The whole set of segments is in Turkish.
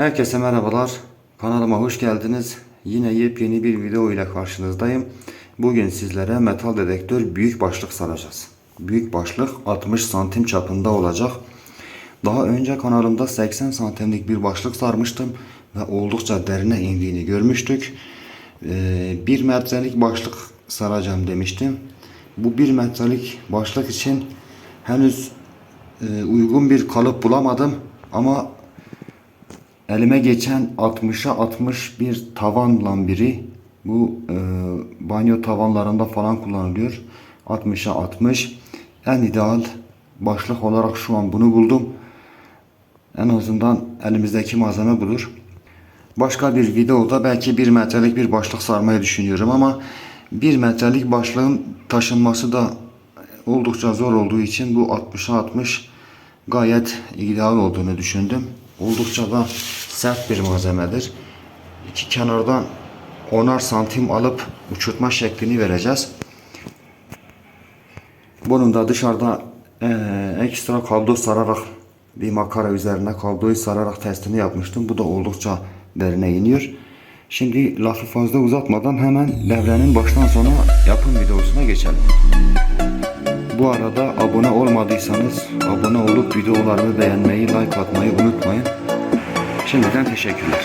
Herkese merhabalar. Kanalıma hoş geldiniz. Yine yepyeni bir video ile karşınızdayım. Bugün sizlere metal dedektör büyük başlık saracağız. Büyük başlık 60 santim çapında olacak. Daha önce kanalımda 80 santimlik bir başlık sarmıştım ve oldukça derine indiğini görmüştük. Ee, 1 metrelik başlık saracağım demiştim. Bu 1 metrelik başlık için henüz e, uygun bir kalıp bulamadım ama Elime geçen 60'a 60 bir tavan lambiri. Bu e, banyo tavanlarında falan kullanılıyor. 60'a 60. En ideal başlık olarak şu an bunu buldum. En azından elimizdeki malzeme budur. Başka bir videoda belki 1 metrelik bir başlık sarmayı düşünüyorum ama 1 metrelik başlığın taşınması da oldukça zor olduğu için bu 60'a 60 gayet ideal olduğunu düşündüm. Oldukça da sert bir malzemedir. İki kenardan 10'ar santim alıp uçurtma şeklini vereceğiz. Bunun da dışarıda eee, ekstra kablo sararak bir makara üzerine kabloyu sararak testini yapmıştım. Bu da oldukça derine iniyor. Şimdi lafı fazla uzatmadan hemen devrenin baştan sona yapım videosuna geçelim. Bu arada abone olmadıysanız abone olup videolarımı beğenmeyi, like atmayı unutmayın. Şimdiden teşekkürler.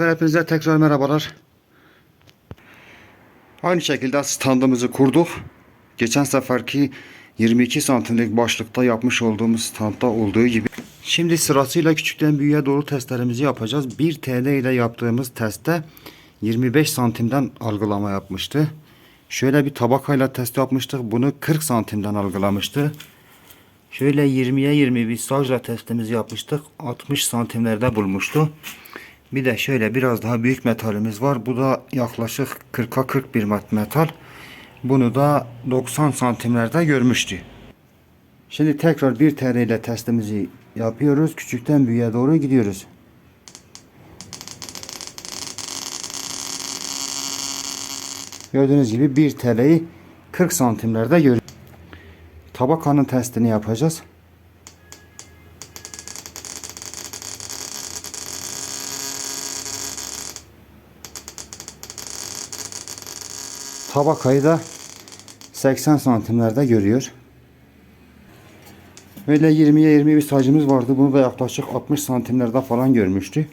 Arkadaşlar hepinize tekrar merhabalar. Aynı şekilde standımızı kurduk. Geçen seferki 22 santimlik başlıkta yapmış olduğumuz standta olduğu gibi. Şimdi sırasıyla küçükten büyüğe doğru testlerimizi yapacağız. 1 TL ile yaptığımız testte 25 santimden algılama yapmıştı. Şöyle bir tabakayla test yapmıştık. Bunu 40 santimden algılamıştı. Şöyle 20'ye 20 bir sajla testimizi yapmıştık. 60 santimlerde bulmuştu. Bir de şöyle biraz daha büyük metalimiz var. Bu da yaklaşık 40'a 41 mat metal. Bunu da 90 santimlerde görmüştü. Şimdi tekrar 1 TL ile testimizi yapıyoruz. Küçükten büyüğe doğru gidiyoruz. Gördüğünüz gibi 1 TL'yi 40 santimlerde görüyoruz. Tabakanın testini yapacağız. Tabakayı da 80 santimlerde görüyor. Böyle 20'ye 20 bir sacımız vardı. Bunu da yaklaşık 60 santimlerde falan görmüştü.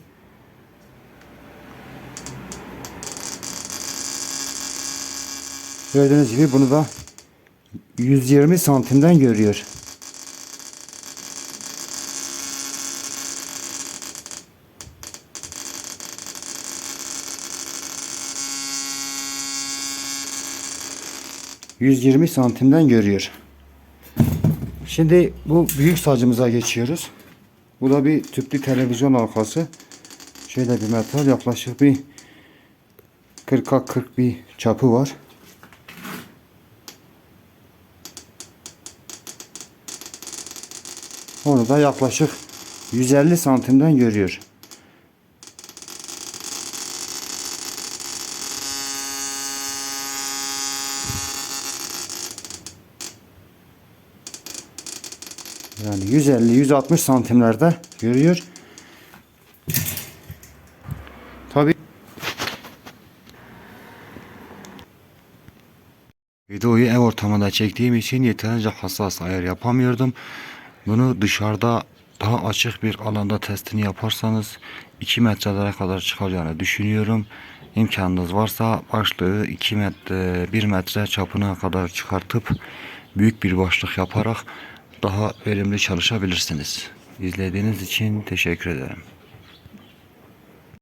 Gördüğünüz gibi bunu da 120 santimden görüyor. ...120 santimden görüyor. Şimdi bu büyük sacımıza geçiyoruz. Bu da bir tüplü televizyon halkası. Şöyle bir metal yaklaşık bir 40'a 40 bir çapı var. Onu da yaklaşık 150 santimden görüyor. 150-160 santimlerde görüyor. Tabi Videoyu ev ortamında çektiğim için yeterince hassas ayar yapamıyordum. Bunu dışarıda daha açık bir alanda testini yaparsanız 2 metrelere kadar çıkacağını düşünüyorum. İmkanınız varsa başlığı 2 metre 1 metre çapına kadar çıkartıp büyük bir başlık yaparak daha verimli çalışabilirsiniz. İzlediğiniz için teşekkür ederim.